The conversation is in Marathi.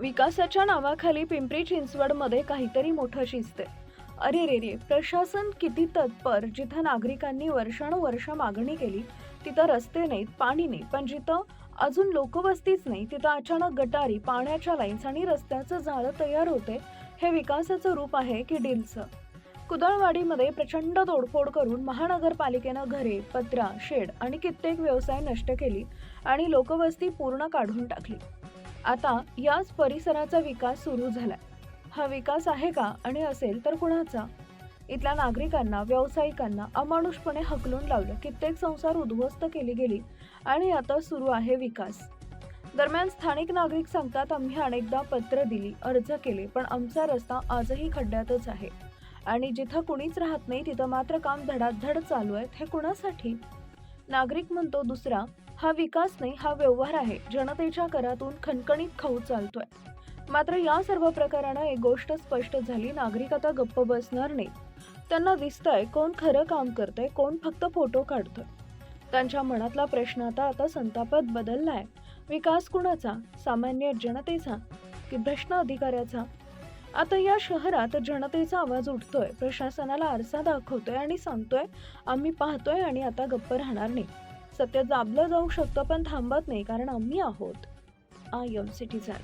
विकासाच्या नावाखाली पिंपरी चिंचवडमध्ये काहीतरी मोठं शिजते अरे रे रे प्रशासन किती तत्पर जिथं नागरिकांनी वर्षानुवर्ष मागणी केली तिथं रस्ते नाहीत पाणी नाही पण जिथं अजून लोकवस्तीच नाही तिथं अचानक गटारी पाण्याच्या लाईन्स आणि रस्त्याचं झाडं तयार होते हे विकासाचं रूप आहे की डीलचं कुदळवाडीमध्ये प्रचंड तोडफोड करून महानगरपालिकेनं घरे पत्रा शेड आणि कित्येक व्यवसाय नष्ट केली आणि लोकवस्ती पूर्ण काढून टाकली. आता याच परिसराचा विकास सुरू झालाय. हा विकास आहे का आणि असेल तर कुणाचा? इथल्या नागरिकांना व्यावसायिकांना अमानुषपणे हकलून लावलं. कित्येक संसार उद्ध्वस्त केली गेली आणि आता सुरू आहे विकास. दरम्यान स्थानिक नागरिक सांगतात आम्ही अनेकदा पत्र दिली अर्ज केले पण आमचा रस्ता आजही खड्ड्यातच आहे. आणि जिथं कुणीच राहत नाही तिथं मात्र काम धडाधड चालू आहेत. हे कुणासाठी? नागरिक म्हणतो दुसरा हा विकास नाही हा व्यवहार आहे. जनतेच्या करातून खणखणीत खाऊ चालतोय. मात्र या सर्व प्रकारानं एक गोष्ट स्पष्ट झाली नागरिक आता गप्प बसणार नाही. त्यांना दिसतंय कोण खरं काम करतंय कोण फक्त फोटो काढतोय. त्यांच्या मनातला प्रश्न आता आता संतापात बदललाय. विकास कुणाचा? सामान्य जनतेचा? की भ्रष्ट अधिकाऱ्याचा? आता या शहरात जनतेचा आवाज उठतोय प्रशासनाला आरसा दाखवतोय आणि सांगतोय आम्ही पाहतोय आणि आता गप्प राहणार नाही. सत्य दाबलं जाऊ शकतं पण थांबत नाही कारण आम्ही आहोत. I am citizen